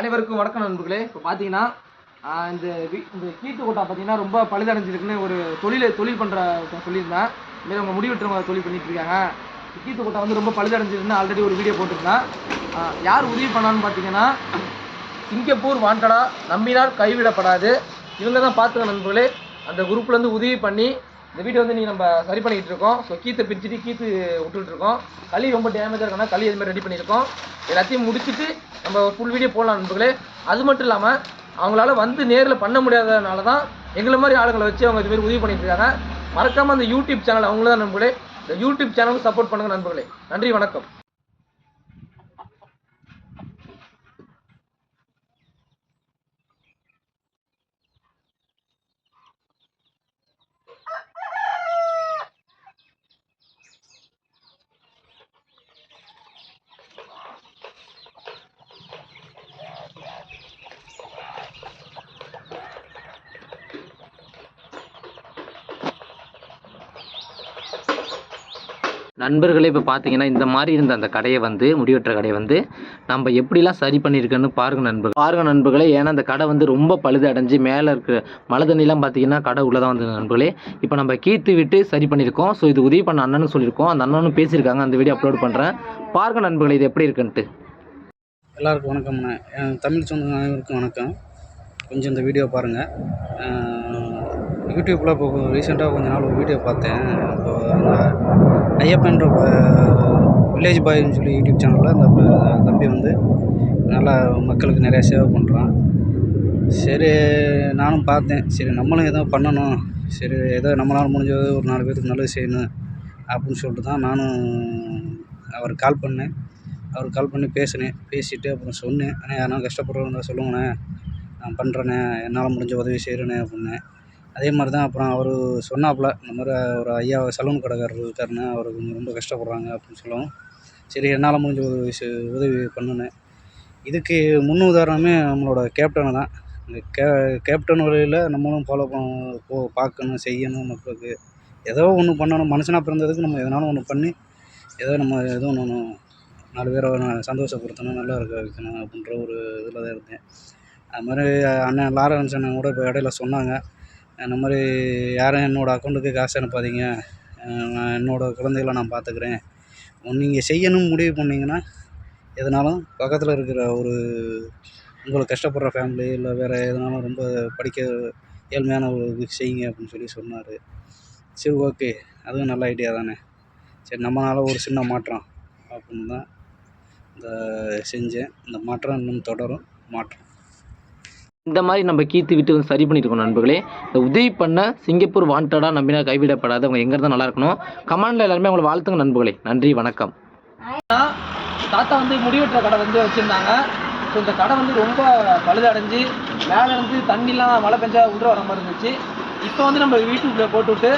அனைவருக்கும் வணக்கம் நண்பர்களே. இப்போ பார்த்தீங்கன்னா இந்த இந்த கீட்டு கோட்டா பார்த்தீங்கன்னா ரொம்ப பழுதடைஞ்சிருக்குன்னு ஒரு தொழில் தொழில் பண்ணுற சொல்லியிருந்தேன். இதுமாரி அவங்க முடிவெட்டுறவங்க தொழில் பண்ணிட்டு இருக்காங்க. கீட்டு கோட்டா வந்து ரொம்ப பழுதடைஞ்சிருக்குன்னு ஆல்ரெடி ஒரு வீடியோ போட்டிருந்தேன். யார் உதவி பண்ணான்னு பார்த்தீங்கன்னா சிங்கப்பூர் வாண்டடா நம்பினால் கைவிடப்படாது. இவங்க தான் பார்த்துக்க நண்பர்களே. அந்த குரூப்லேருந்து உதவி பண்ணி இந்த வீடியோ வந்து நீ நம்ம சரி பண்ணிக்கிட்டு இருக்கோம். ஸோ கீத்து பிரிச்சுட்டு கீத்து விட்டுட்டு இருக்கோம். களி ரொம்ப டேமேஜாக இருக்கனா களி இது மாதிரி ரெடி பண்ணியிருக்கோம். எல்லாத்தையும் முடிச்சுட்டு நம்ம ஃபுல் வீடியோ போடலாம் நண்பர்களே. அது மட்டும் இல்லாமல் அவங்களால வந்து நேரில் பண்ண முடியாதனால தான் எங்களை மாதிரி ஆளுங்களை வச்சு அவங்க இதுமாரி உதவி பண்ணிட்டு இருக்காங்க மறக்காமல் அந்த யூடியூப் சேனல் அவங்கள தான் நண்பர்களே. இந்த யூடியூப் சேனலுக்கு சப்போர்ட் பண்ணுங்கள் நண்பர்களே. நன்றி வணக்கம். நண்பர்களே இப்போ பார்த்தீங்கன்னா இந்த மாதிரி இருந்த அந்த கடையை வந்து முடிவெற்ற கடையை வந்து நம்ம எப்படிலாம் சரி பண்ணியிருக்கேன்னு பாருங்க நண்பர்கள். பாருங்கள் நண்பர்களே ஏன்னா அந்த கடை வந்து ரொம்ப பழுது அடைஞ்சு மேலே இருக்கிற மழை தண்ணிலாம் பார்த்தீங்கன்னா கடை உள்ளே தான் வந்தது நண்பர்களே. இப்போ நம்ம கீத்து விட்டு சரி பண்ணியிருக்கோம். ஸோ இது உதவி பண்ண அண்ணனு சொல்லியிருக்கோம். அந்த அண்ணனும் பேசியிருக்காங்க. அந்த வீடியோ அப்லோட் பண்ணுறேன் பாருங்கள் நண்பர்களே இது எப்படி இருக்குன்ட்டு. எல்லாருக்கும் வணக்கம்ண்ணே. தமிழ் சொந்த அனைவருக்கும் வணக்கம். கொஞ்சம் இந்த வீடியோ பாருங்கள் யூடியூப்பில் இப்போ ரீசெண்டாக கொஞ்ச நாள் ஒரு வீடியோ பார்த்தேன். இப்போ அந்த ஐயப்பன்ற வில்லேஜ் பாய்னு சொல்லி யூடியூப் சேனலில் அந்த தம்பி வந்து நல்லா மக்களுக்கு நிறையா சேவை பண்ணுறான் சரி நானும் பார்த்தேன். சரி நம்மளும் ஏதோ பண்ணணும். சரி ஏதோ நம்மளால் முடிஞ்சது ஒரு நாலு பேருக்கு நல்லது செய்யணும் அப்படின்னு சொல்லிட்டு தான் நானும் அவருக்கு கால் பண்ணேன். அவருக்கு கால் பண்ணி பேசினேன். பேசிவிட்டு அப்புறம் சொன்னேன். ஆனால் யாரும் கஷ்டப்படுறவங்க இருந்தால் சொல்லுங்கண்ணே நான் பண்ணுறேண்ணே என்னால் முடிஞ்ச உதவி செய்கிறேண்ணே அப்படின்னேன். அதே மாதிரி தான் அப்புறம் அவர் சொன்னாப்புல இந்த மாதிரி ஒரு ஐயா சலூன் கடைக்காரர் இருக்காருண்ணே அவர் கொஞ்சம் ரொம்ப கஷ்டப்படுறாங்க அப்படின்னு சொல்லவும். சரி என்னால் முடிஞ்ச உதவி செய்- உதவி பண்ணுன்னு. இதுக்கு முன் உதாரணமே நம்மளோட கேப்டனு தான். இந்த கே கேப்டன் வழியில் நம்மளும் ஃபாலோ பண்ண போ பார்க்கணும் செய்யணும் மக்களுக்கு. ஏதோ ஒன்று பண்ணணும் மனுஷனாக பிறந்ததுக்கு நம்ம எதனாலும் ஒன்று பண்ணி ஏதோ நம்ம எதுவும் ஒன்று நாலு பேரை நான் சந்தோஷப்படுத்தணும் நல்லா இருக்க வைக்கணும் அப்படின்ற ஒரு இதில் தான் இருந்தேன். அது மாதிரி அண்ணன் லாரன்ஸ் அண்ணன் கூட இப்போ இடையில சொன்னாங்க. இந்த மாதிரி யாரும் என்னோடய அக்கௌண்ட்டுக்கு காசு அனுப்பாதீங்க. நான் என்னோடய குழந்தைகளை நான் பார்த்துக்குறேன். நீங்கள் செய்யணும்னு முடிவு பண்ணிங்கன்னா எதனாலும் பக்கத்தில் இருக்கிற ஒரு உங்களுக்கு கஷ்டப்படுற ஃபேமிலி இல்லை வேறு எதனாலும் ரொம்ப படிக்க ஏழ்மையான ஒரு இது செய்யுங்க அப்படின்னு சொல்லி சொன்னார். சரி ஓகே அதுவும் நல்ல ஐடியா தானே. சரி நம்மளால் ஒரு சின்ன மாற்றம் அப்படின்னு தான் இந்த செஞ்சேன். இந்த மாற்றம் இன்னும் தொடரும். மாற்றம். இந்த மாதிரி நம்ம கீத்து விட்டு வந்து சரி பண்ணியிருக்கோம் நண்பர்களே. இந்த உதவி பண்ண சிங்கப்பூர் வாண்டடாக நம்பினா கைவிடப்படாது. அவங்க எங்கே இருந்தால் நல்லா இருக்கணும். எல்லாருமே அவங்களை வாழ்த்துங்க நண்பர்களே. நன்றி வணக்கம். தாத்தா வந்து முடிவெட்டுற கடை வந்து வச்சுருந்தாங்க. ஸோ இந்த கடை வந்து ரொம்ப பழுதடைஞ்சு மேலே இருந்து தண்ணிலாம் மழை பெஞ்சா உள்ள வர மாதிரி இருந்துச்சு. இப்போ வந்து நம்ம யூடியூப்பில் போட்டுவிட்டு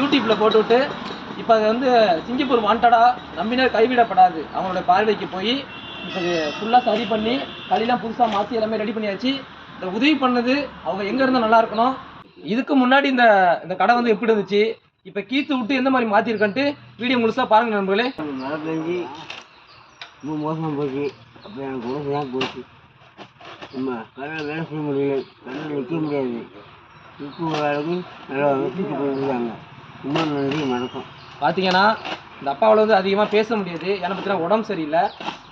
யூடியூப்பில் போட்டுவிட்டு இப்போ அது வந்து சிங்கப்பூர் வாண்டடா நம்பினர் கைவிடப்படாது. அவங்களோட பார்வைக்கு போய் இப்போ ஃபுல்லாக சரி பண்ணி களிலாம் புதுசாக மாற்றி எல்லாமே ரெடி பண்ணியாச்சு. இந்த உதவி பண்ணது அவங்க எங்கே இருந்தால் நல்லா இருக்கணும்? இதுக்கு முன்னாடி இந்த இந்த கடை வந்து எப்படி இருந்துச்சு? இப்போ கீத்து விட்டு எந்த மாதிரி மாற்றிருக்கன்ட்டு வீடியோ முழுசாக பாருங்க நண்பர்களே. மழை பெஞ்சு ரொம்ப மோசமாக போச்சு. அப்போ எனக்கு உடம்பு தான் போச்சு. நம்ம கடலில் வேலை செய்ய முடியல. கடலில் நிற்க முடியாது. இப்போ அளவுக்கு நல்லா வச்சுட்டு போயிருக்காங்க. இன்னொரு நன்றி வணக்கம். பார்த்தீங்கன்னா இந்த அப்பாவால் வந்து அதிகமாக பேச முடியாது. ஏன்னா பார்த்தீங்கன்னா உடம்பு சரியில்லை.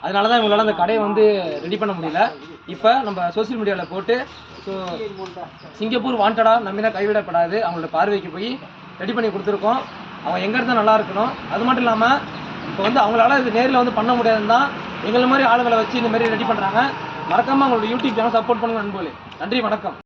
அதனால தான் இவங்களால அந்த கடையை வந்து ரெடி பண்ண முடியல. இப்போ நம்ம சோஷியல் மீடியாவில் போட்டு ஸோ சிங்கப்பூர் வாண்டடா நம்பினா கைவிடப்படாது. அவங்களோட பார்வைக்கு போய் ரெடி பண்ணி கொடுத்துருக்கோம். அவங்க எங்கே இருந்தால் நல்லா இருக்கணும்? அது மட்டும் இல்லாமல் இப்போ வந்து அவங்களால இது நேரில் வந்து பண்ண முடியாதுன்னு தான் எங்களை மாதிரி ஆளுங்களை வச்சு இந்த மாதிரி ரெடி பண்ணுறாங்க மறக்காமல் அவங்களோட யூடியூப் சேனல் சப்போர்ட் பண்ணுங்க நண்பர்களே. நன்றி வணக்கம்.